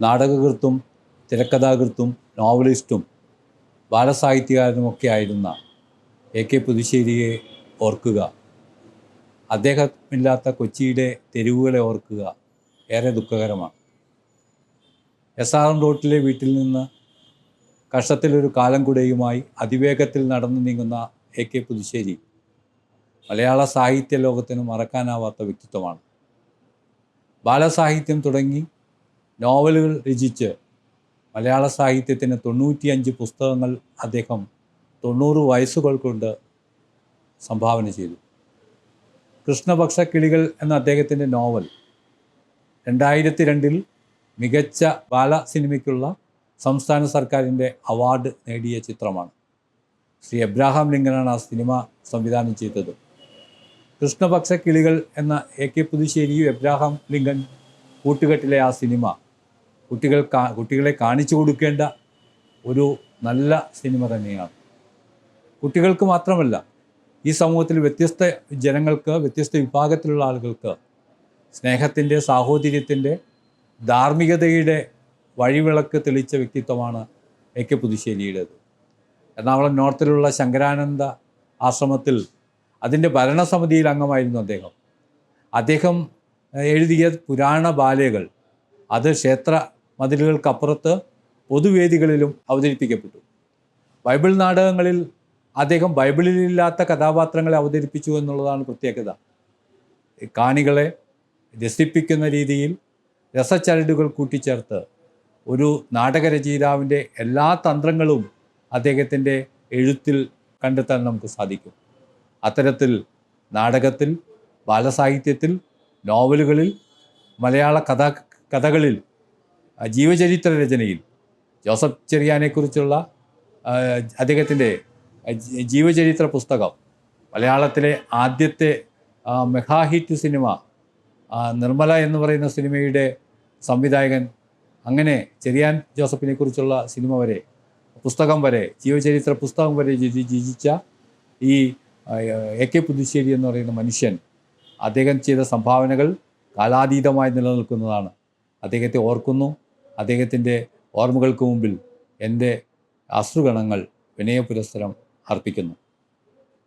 നാടകകൃത്തും തിരക്കഥാകൃത്തും നോവലിസ്റ്റും ബാലസാഹിത്യകാരനുമൊക്കെ ആയിരുന്ന A K പുതുശ്ശേരിയെ ഓർക്കുക. അദ്ദേഹമില്ലാത്ത കൊച്ചിയുടെ തെരുവുകളെ ഓർക്കുക ഏറെ ദുഃഖകരമാണ്. എസ് ആർ എം റോട്ടിലെ വീട്ടിൽ നിന്ന് കഷ്ടത്തിലൊരു കാലം കുടയുമായി അതിവേഗത്തിൽ നടന്നു നീങ്ങുന്ന എ കെ പുതുശ്ശേരി മലയാള സാഹിത്യ ലോകത്തിന് മറക്കാനാവാത്ത വ്യക്തിത്വമാണ്. ബാലസാഹിത്യം തുടങ്ങി നോവലുകൾ രചിച്ച് മലയാള സാഹിത്യത്തിന് തൊണ്ണൂറ്റിയഞ്ച് പുസ്തകങ്ങൾ അദ്ദേഹം തൊണ്ണൂറ് വയസ്സുകൾ കൊണ്ട് സംഭാവന ചെയ്തു. കൃഷ്ണപക്ഷ കിളികൾ എന്ന അദ്ദേഹത്തിന്റെ നോവൽ രണ്ടായിരത്തി രണ്ടിൽ മികച്ച ബാല സിനിമയ്ക്കുള്ള സംസ്ഥാന സർക്കാരിന്റെ അവാർഡ് നേടിയ ചിത്രമാണ്. ശ്രീ എബ്രാഹാം ലിങ്കനാണ് ആ സിനിമ സംവിധാനം ചെയ്തത്. കൃഷ്ണപക്ഷ കിളികൾ എന്ന എ കെ പുതുശ്ശേരിയും എബ്രാഹാം ലിങ്കൻ കൂട്ടുകെട്ടിലെ ആ സിനിമ കുട്ടികൾ കുട്ടികളെ കാണിച്ചു കൊടുക്കേണ്ട ഒരു നല്ല സിനിമ തന്നെയാണ്. കുട്ടികൾക്ക് മാത്രമല്ല ഈ സമൂഹത്തിൽ വ്യത്യസ്ത ജനങ്ങൾക്ക് വ്യത്യസ്ത വിഭാഗത്തിലുള്ള ആളുകൾക്ക് സ്നേഹത്തിന്റെ സാഹോദര്യത്തിന്റെ ധാർമ്മികതയുടെ വഴിവിളക്ക് തെളിച്ച വ്യക്തിത്വമാണ് എ കെ പുതുശ്ശേരിയുടേത്. എറണാകുളം നോർത്തിലുള്ള ശങ്കരാനന്ദ ആശ്രമത്തിൽ അതിന്റെ ഭരണസമിതിയിൽ അംഗമായിരുന്നു അദ്ദേഹം. അദ്ദേഹം എഴുതിയ പുരാണ ബാലകൾ അത് ക്ഷേത്ര മതിലുകൾക്കപ്പുറത്ത് പൊതുവേദികളിലും അവതരിപ്പിക്കപ്പെട്ടു. ബൈബിൾ നാടകങ്ങളിൽ അദ്ദേഹം ബൈബിളിലില്ലാത്ത കഥാപാത്രങ്ങളെ അവതരിപ്പിച്ചു എന്നുള്ളതാണ് പ്രത്യേകത. കാണികളെ രസിപ്പിക്കുന്ന രീതിയിൽ രസച്ചരടുകൾ കൂട്ടിച്ചേർത്ത് ഒരു നാടകരചയിതാവിന്റെ എല്ലാ തന്ത്രങ്ങളും അദ്ദേഹത്തിന്റെ എഴുത്തിൽ കണ്ടെത്താൻ നമുക്ക് സാധിക്കും. അത്തരത്തിൽ നാടകത്തിൽ ബാലസാഹിത്യത്തിൽ നോവലുകളിൽ മലയാള കഥ കഥകളിൽ ജീവചരിത്ര രചനയിൽ ജോസഫ് ചെറിയാനെക്കുറിച്ചുള്ള അദ്ദേഹത്തിന്റെ ജീവചരിത്ര പുസ്തകം മലയാളത്തിലെ ആദ്യത്തെ megahit mega hit cinema Nirmala എന്ന് പറയുന്ന സിനിമയുടെ സംവിധായകൻ അങ്ങനെ ചെറിയാൻ ജോസഫിനെ കുറിച്ചുള്ള സിനിമ വരെ പുസ്തകം വരെ ജീവചരിത്ര പുസ്തകം വരെ രചി- രചിച്ച ഈ എ കെ പുതുശ്ശേരി എന്ന് പറയുന്ന മനുഷ്യൻ അദ്ദേഹം ചെയ്ത സംഭാവനകൾ കാലാതീതമായി നിലനിൽക്കുന്നതാണ്. അദ്ദേഹത്തെ ഓർക്കുന്നു അദ്ദേഹത്തിന്റെ ഓർമ്മകൾക്ക് മുമ്പിൽ എന്റെ അശ്രുഗണങ്ങൾ വിനയപുരസ്സരം അർപ്പിക്കുന്നു.